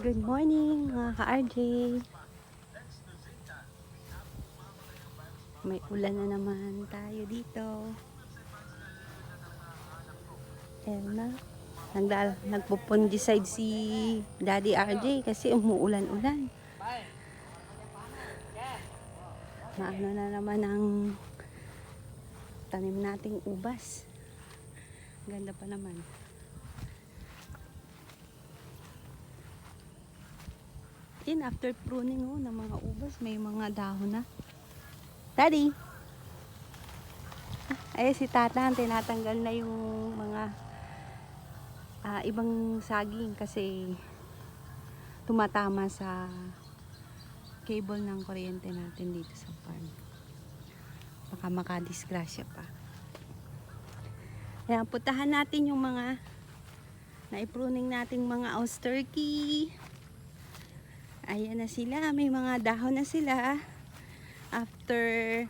Good morning mga ka-RJ. May ulan na naman tayo dito. Ayan na. Nagdal, nagpupundicide si Daddy RJ kasi umuulan-ulan. Maano na naman ang tanim nating ubas. Ganda pa naman. Yan, after pruning oh, ng mga ubas, may mga dahon na. Daddy! Ay, si tata, tinatanggal na yung mga ah, ibang saging kasi tumatama sa cable ng kuryente natin dito sa farm. Baka makadisgrasya pa. Ayan, putahan natin yung mga naipruning nating mga house turkey. Ayan na sila. May mga dahon na sila. After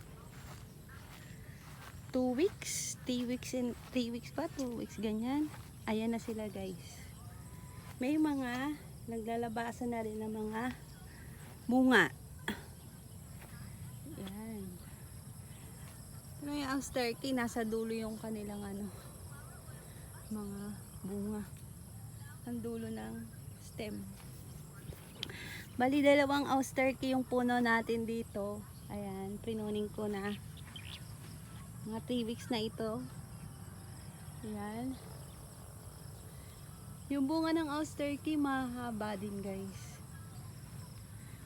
2 weeks, 3 weeks and 3 weeks pa, 2 weeks ganyan. Ayan na sila guys. May mga naglalabasan na rin ng mga bunga. Yan. Ano yung turkey? Nasa dulo yung kanilang ano, mga bunga. Ang dulo ng stem. Bali, dalawang house turkey yung puno natin dito. Ayan, prinuning ko na. Mga 3 weeks na ito. Ayan. Yung bunga ng house turkey, mahaba din guys.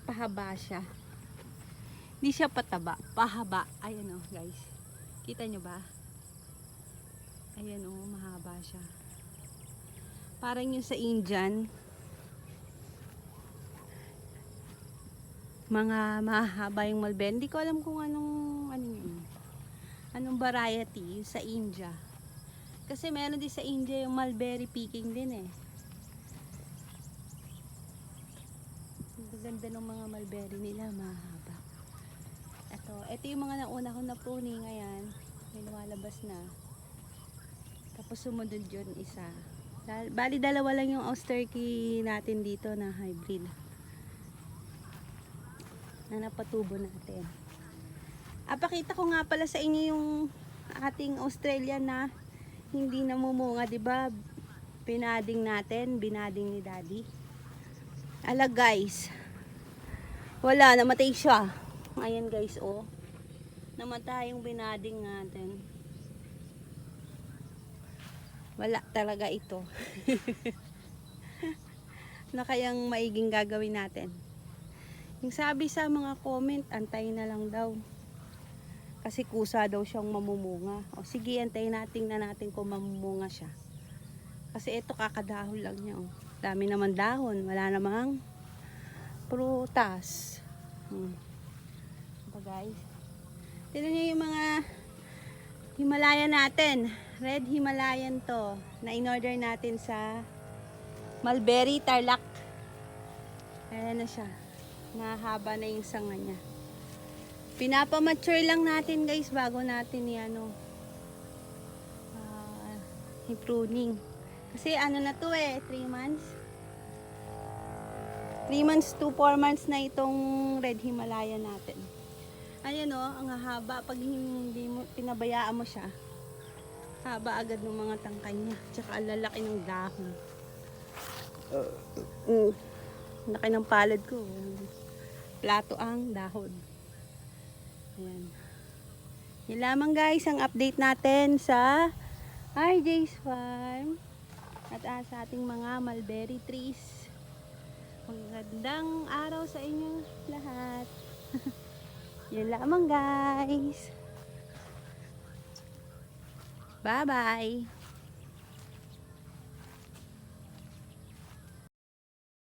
Pahaba siya. Hindi siya pataba. Pahaba. Ayan o oh, guys. Kita nyo ba? Ayan o, oh, mahaba siya. Parang yung sa Indian. Mga mahaba yung malben. Hindi ko alam kung anong ano. Anong variety sa India. Kasi meron din sa India yung mulberry picking din eh. Ang ganda ng mga mulberry nila, mahaba. Ito, ito yung mga nauna ko na pruning ngayon. May lumalabas na. Tapos sumunod yun isa. Bali dalawa lang yung house turkey natin dito na hybrid na napatubo natin. Apakita ko nga pala sa inyo yung ating Australian na hindi namumunga, 'di ba? Binading natin, binading ni Daddy. Ala guys. Wala, namatay siya. Ayan guys, oh. Namatay yung binading natin. Wala talaga ito. na kayang maiging gagawin natin. Yung sabi sa mga comment, antayin na lang daw. Kasi kusa daw siyang mamumunga. O sige, antayin natin na natin kung mamumunga siya. Kasi ito kakadahon lang niya. Oh. Dami naman dahon. Wala namang prutas. Hmm. Ito guys. Tignan niyo yung mga Himalaya natin. Red Himalayan to. Na in-order natin sa Mulberry Tarlac. Ayan na siya nahaba na yung sanga niya. Pinapamature lang natin guys bago natin yan ano, uh, pruning. Kasi ano na to eh, 3 months. 3 months to 4 months na itong red Himalaya natin. Ayan o, ang haba. Pag hindi mo, pinabayaan mo siya, haba agad ng mga tangkay niya. Tsaka lalaki ng dahon. Uh, uh, laki ng palad ko plato ang dahon. Ayan. Yan lamang guys ang update natin sa RJ's Farm at uh, sa ating mga mulberry trees. Magandang araw sa inyo lahat. Yan lamang guys. Bye-bye.